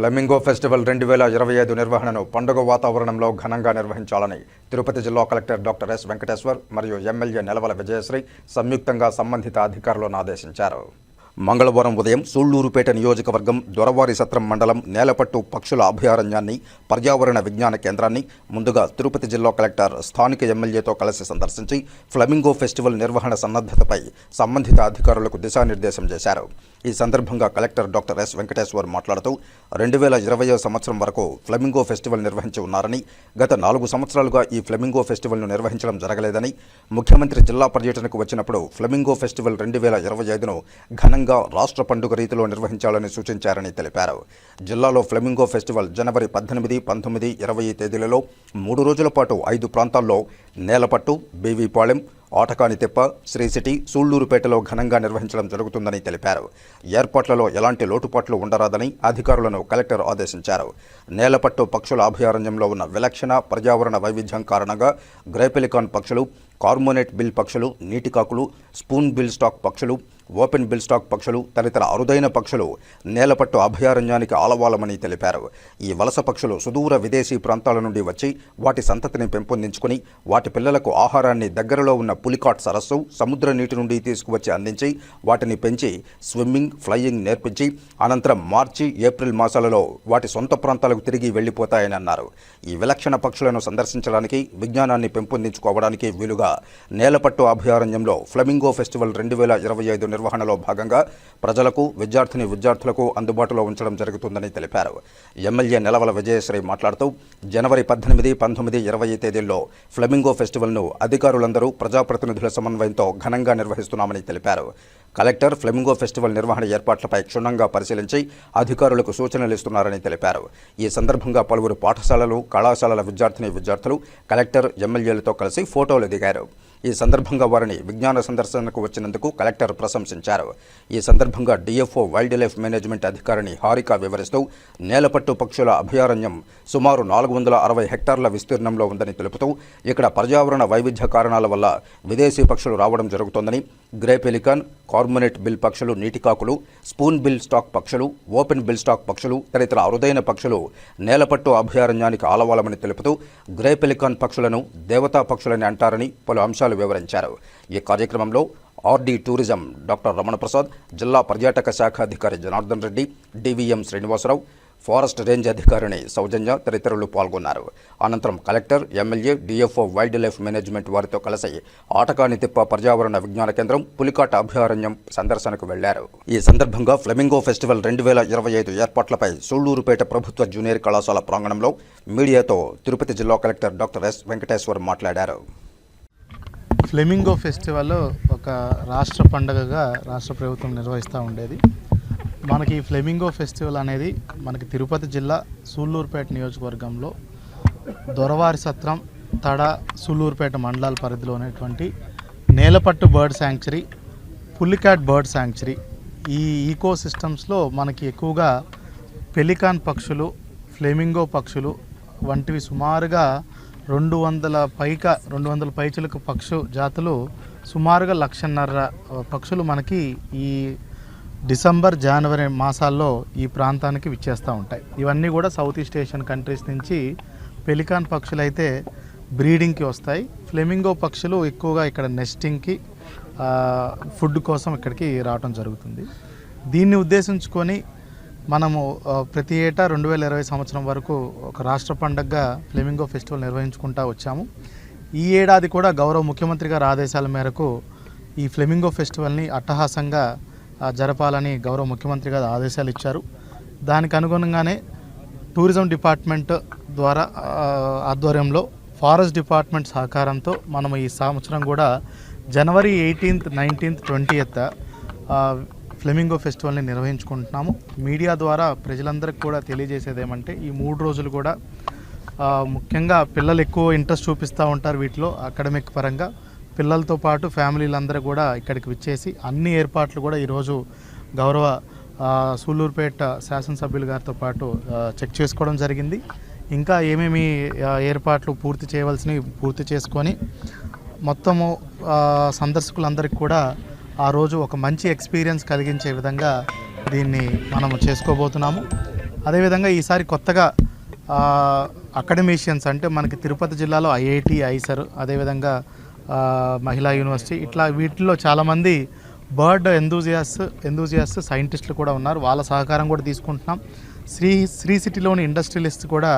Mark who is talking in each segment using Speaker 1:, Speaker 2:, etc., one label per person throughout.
Speaker 1: Flamingo festival రెండు వేల ఇరవై ఐదు నిర్వహణను పండుగ వాతావరణంలో ఘనంగా నిర్వహించాలని తిరుపతి జిల్లా కలెక్టర్ డాక్టర్ ఎస్ వెంకటేశ్వర్ మరియు ఎమ్మెల్యే నెలవల విజయశ్రీ సంయుక్తంగా సంబంధిత అధికారులను ఆదేశించారు. మంగళవారం ఉదయం సూళ్ళూరుపేట నియోజకవర్గం దొరవారి సత్రం మండలం నేలపట్టు పక్షుల అభయారణ్యాన్ని పర్యావరణ విజ్ఞాన కేంద్రాన్ని ముందుగా తిరుపతి జిల్లా కలెక్టర్ స్థానిక ఎమ్మెల్యేతో కలిసి సందర్శించి ఫ్లెమింగో ఫెస్టివల్ నిర్వహణ సన్నద్ధతపై సంబంధిత అధికారులకు దిశానిర్దేశం చేశారు. ఈ సందర్భంగా కలెక్టర్ డాక్టర్ ఎస్ వెంకటేశ్వర్ మాట్లాడుతూ రెండు వేల ఇరవై సంవత్సరం వరకు ఫ్లెమింగో ఫెస్టివల్ నిర్వహించి ఉన్నారని గత నాలుగు సంవత్సరాలుగా ఈ ఫ్లమింగో ఫెస్టివల్ను నిర్వహించడం జరగలేదని ముఖ్యమంత్రి జిల్లా పర్యటనకు వచ్చినప్పుడు ఫ్లెమింగో ఫెస్టివల్ రెండు వేల ఇరవై ఐదును ఘనంగా రాష్ట్ర పండుగ రీతిలో నిర్వహించాలని సూచించారని తెలిపారు. జిల్లాలో ఫ్లెమింగో ఫెస్టివల్ జనవరి పద్దెనిమిది పంతొమ్మిది ఇరవై తేదీలలో మూడు రోజుల పాటు ఐదు ప్రాంతాల్లో నేలపట్టు బీవీపాళెం ఆటకానితెప్ప శ్రీ సిటీ సూళ్ళూరుపేటలో ఘనంగా నిర్వహించడం జరుగుతుందని తెలిపారు. ఏర్పాట్లలో ఎలాంటి లోటుపాట్లు ఉండరాదని అధికారులను కలెక్టర్ ఆదేశించారు. నేలపట్టు పక్షుల అభయారణ్యంలో ఉన్న విలక్షణ పర్యావరణ వైవిధ్యం కారణంగా గ్రేపెలికాన్ పక్షులు కార్మోనేట్ బిల్ పక్షులు నీటికాకులు స్పూన్ బిల్ స్టాక్ పక్షులు ఓపెన్ బిల్ స్టాక్ పక్షులు తదితర అరుదైన పక్షులు నేలపట్టు అభయారణ్యానికి ఆలవాలమని తెలిపారు. ఈ వలస పక్షులు సుదూర విదేశీ ప్రాంతాల నుండి వచ్చి వాటి సంతతిని పెంపొందించుకుని వాటి పిల్లలకు ఆహారాన్ని దగ్గరలో ఉన్న పులికాట్ సరస్సు సముద్ర నీటి నుండి తీసుకువచ్చి అందించి వాటిని పెంచి స్విమ్మింగ్ ఫ్లయింగ్ నేర్పించి అనంతరం మార్చి ఏప్రిల్ మాసాలలో వాటి సొంత ప్రాంతాలకు తిరిగి వెళ్ళిపోతాయని అన్నారు. ఈ విలక్షణ పక్షులను సందర్శించడానికి విజ్ఞానాన్ని పెంపొందించుకోవడానికి వీలుగా నేలపట్టు అభయారణ్యంలో ఫ్లెమింగో ఫెస్టివల్ రెండు వేల ఇరవై ఐదు నిర్వహణలో భాగంగా ప్రజలకు విద్యార్థిని విద్యార్థులకు అందుబాటులో ఉంచడం జరుగుతుందని తెలిపారు. ఎమ్మెల్యే నెలవల విజయశ్రీ మాట్లాడుతూ జనవరి పద్దెనిమిది పంతొమ్మిది ఇరవై తేదీల్లో ఫ్లెమింగో ఫెస్టివల్ను అధికారులందరూ ప్రజాప్రతినిధుల సమన్వయంతో ఘనంగా నిర్వహిస్తున్నామని తెలిపారు. కలెక్టర్ ఫ్లెమింగో ఫెస్టివల్ నిర్వహణ ఏర్పాట్లపై క్షుణ్ణంగా పరిశీలించి అధికారులకు సూచనలు ఇస్తున్నారని తెలిపారు. ఈ సందర్భంగా పలువురు పాఠశాలలు కళాశాలల విద్యార్థిని విద్యార్థులు కలెక్టర్ ఎమ్మెల్యేలతో కలిసి ఫోటోలు దిగారు. ఈ సందర్భంగా వారిని విజ్ఞాన సందర్శనకు వచ్చినందుకు కలెక్టర్ ప్రశంసించారు. ఈ సందర్భంగా డిఎఫ్ఓ వైల్డ్ లైఫ్ మేనేజ్మెంట్ అధికారిని హారిక వివరిస్తూ నేలపట్టు పక్షుల అభయారణ్యం సుమారు నాలుగు వందల అరవై హెక్టార్ల విస్తీర్ణంలో ఉందని తెలుపుతూ ఇక్కడ పర్యావరణ వైవిధ్య కారణాల వల్ల విదేశీ పక్షులు రావడం జరుగుతోందని గ్రే పెలికాన్ కార్మోనేట్ బిల్ పక్షులు నీటికాకులు స్పూన్ బిల్ స్టాక్ పక్షులు ఓపెన్ బిల్ స్టాక్ పక్షులు తదితర అరుదైన పక్షులు నేలపట్టు అభయారణ్యానికి ఆలవాలమని తెలుపుతూ గ్రే పెలికాన్ పక్షులను దేవతా పక్షులని అంటారని పలు అంశాలు వివరించారు. ఈ కార్యక్రమంలో RD tourism doctor Ramana Prasad జిల్లా పర్యాటక శాఖ అధికారి Janardhan Reddy DVM Srinivasarao forest range అధికారిని సౌజన్య తదితరులు పాల్గొన్నారు. అనంతరం collector MLA DFO wildlife management వారితో కలిసి ఆటకాని తిప్ప పర్యావరణ విజ్ఞాన కేంద్రం పులికాట అభయారణ్యం సందర్శనకు వెళ్ళారు. ఈ సందర్భంగా ఫ్లెమింగో ఫెస్టివల్ రెండు వేల ఇరవై ఐదు ఏర్పాట్లపై సూళ్ళూరుపేట ప్రభుత్వ జూనియర్ కళాశాల ప్రాంగణంలో మీడియాతో తిరుపతి జిల్లా కలెక్టర్ డాక్టర్ ఎస్ వెంకటేశ్వర్ మాట్లాడారు.
Speaker 2: ఫ్లెమింగో ఫెస్టివల్ ఒక రాష్ట్ర పండగగా రాష్ట్ర ప్రభుత్వం నిర్వహిస్తూ ఉండేది. మనకి ఈ ఫ్లెమింగో ఫెస్టివల్ అనేది మనకి తిరుపతి జిల్లా సూళ్ళూరుపేట నియోజకవర్గంలో దొరవారి సత్రం తడ సూళ్ళూరుపేట మండలాల పరిధిలో ఉన్నటువంటి Nelapattu bird sanctuary Pulicat bird sanctuary ఈ ఈకో సిస్టమ్స్లో మనకి ఎక్కువగా పెలికాన్ పక్షులు ఫ్లెమింగో పక్షులు వంటివి సుమారుగా రెండు వందల పైక రెండు వందల పైచులకు పక్షు జాతులు సుమారుగా లక్షన్నర పక్షులు మనకి ఈ డిసెంబర్ జనవరి మాసాల్లో ఈ ప్రాంతానికి విచ్చేస్తూ ఉంటాయి. ఇవన్నీ కూడా సౌత్ ఈస్ట్ ఏషియన్ కంట్రీస్ నుంచి పెలికాన్ పక్షులు అయితే బ్రీడింగ్కి వస్తాయి. ఫ్లెమింగో పక్షులు ఎక్కువగా ఇక్కడ నెస్టింగ్కి ఫుడ్ కోసం ఇక్కడికి రావడం జరుగుతుంది. దీన్ని ఉద్దేశించుకొని మనము ప్రతి ఏటా రెండు వేల ఇరవై సంవత్సరం వరకు ఒక రాష్ట్ర పండగగా ఫ్లెమింగో ఫెస్టివల్ నిర్వహించుకుంటూ వచ్చాము. ఈ ఏడాది కూడా గౌరవ ముఖ్యమంత్రి గారి ఆదేశాల మేరకు ఈ ఫ్లెమింగో ఫెస్టివల్ని అట్టహాసంగా జరపాలని గౌరవ ముఖ్యమంత్రి గారు ఆదేశాలు ఇచ్చారు. దానికి అనుగుణంగానే టూరిజం డిపార్ట్మెంట్ ద్వారా ఆధ్వర్యంలో ఫారెస్ట్ డిపార్ట్మెంట్ సహకారంతో మనం ఈ సంవత్సరం కూడా జనవరి ఎయిటీన్త్ నైన్టీన్త్ ట్వంటీయత్ ఫ్లెమింగో ఫెస్టివల్ని నిర్వహించుకుంటున్నాము. మీడియా ద్వారా ప్రజలందరికీ కూడా తెలియజేసేది ఏమంటే ఈ మూడు రోజులు కూడా ముఖ్యంగా పిల్లలు ఎక్కువ ఇంట్రెస్ట్ చూపిస్తూ ఉంటారు వీటిలో అకాడమిక్ పరంగా. పిల్లలతో పాటు ఫ్యామిలీలందరూ కూడా ఇక్కడికి విచ్చేసి అన్ని ఏర్పాట్లు కూడా ఈరోజు గౌరవ సూళ్ళూరుపేట శాసనసభ్యులు గారితో పాటు చెక్ చేసుకోవడం జరిగింది. ఇంకా ఏమేమి ఏర్పాట్లు పూర్తి చేయవలసినవి పూర్తి చేసుకొని మొత్తము సందర్శకులందరికీ కూడా ఆ రోజు ఒక మంచి ఎక్స్పీరియన్స్ కలిగించే విధంగా దీన్ని మనము చేసుకోబోతున్నాము. అదేవిధంగా ఈసారి కొత్తగా అకాడమీషియన్స్ అంటే మనకి తిరుపతి జిల్లాలో ఐఐటి ఐసర్ అదేవిధంగా మహిళా యూనివర్సిటీ ఇట్లా వీటిల్లో చాలామంది బర్డ్ ఎందూజియాస్ ఎందూజియాస్ సైంటిస్టులు కూడా ఉన్నారు. వాళ్ళ సహకారం కూడా తీసుకుంటున్నాం. శ్రీ శ్రీ సిటీలోని ఇండస్ట్రియలిస్ట్ కూడా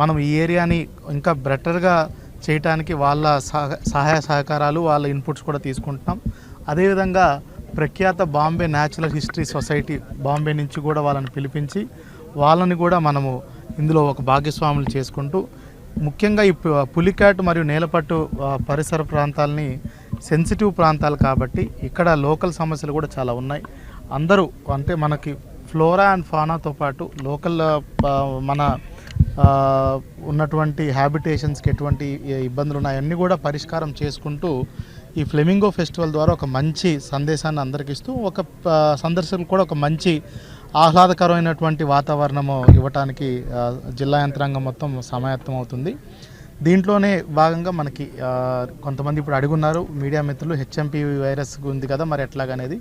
Speaker 2: మనం ఈ ఏరియాని ఇంకా బెటర్గా చేయటానికి వాళ్ళ సహ సహాయ సహకారాలు వాళ్ళ ఇన్పుట్స్ కూడా తీసుకుంటున్నాం. అదేవిధంగా ప్రఖ్యాత Bombay natural history society Bombay నుంచి కూడా వాళ్ళని పిలిపించి వాళ్ళని కూడా మనము ఇందులో ఒక భాగస్వాములు చేసుకుంటూ ముఖ్యంగా ఈ పులికాట్ మరియు నేలపట్టు పరిసర ప్రాంతాలని సెన్సిటివ్ ప్రాంతాలు కాబట్టి ఇక్కడ లోకల్ సమస్యలు కూడా చాలా ఉన్నాయి. అందరూ అంటే మనకి ఫ్లోరా అండ్ ఫానాతో పాటు లోకల్ మన ఉన్నటువంటి హ్యాబిటేషన్స్కి ఎటువంటి ఇబ్బందులు ఉన్నాయన్నీ కూడా పరిష్కారం చేసుకుంటూ ఈ ఫ్లెమింగో ఫెస్టివల్ ద్వారా ఒక మంచి సందేశాన్ని అందరికి ఇస్తూ ఒక సందర్శకులు కూడా ఒక మంచి ఆహ్లాదకరమైనటువంటి వాతావరణము ఇవ్వటానికి జిల్లా యంత్రాంగం మొత్తం సమాయత్తం అవుతుంది. దీంట్లోనే భాగంగా మనకి కొంతమంది ఇప్పుడు అడుగున్నారు మీడియా మిత్రులు హెచ్ఎంపీ వైరస్ ఉంది కదా మరి ఎట్లాగనేది.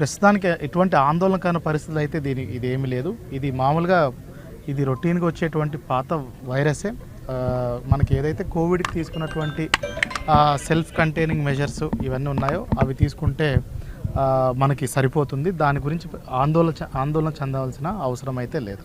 Speaker 2: ప్రస్తుతానికి ఎటువంటి ఆందోళనకరమైన పరిస్థితులు అయితే దీని ఇది ఏమీ లేదు. ఇది మామూలుగా ఇది రొటీన్గా వచ్చేటువంటి పాత వైరసే. మనకి ఏదైతే కోవిడ్కి తీసుకున్నటువంటి సెల్ఫ్ కంటైనింగ్ మెజర్స్ ఇవన్నీ ఉన్నాయో అవి తీసుకుంటే మనకి సరిపోతుంది. దాని గురించి ఆందోళన ఆందోళన చెందవలసిన అవసరం అయితే లేదు.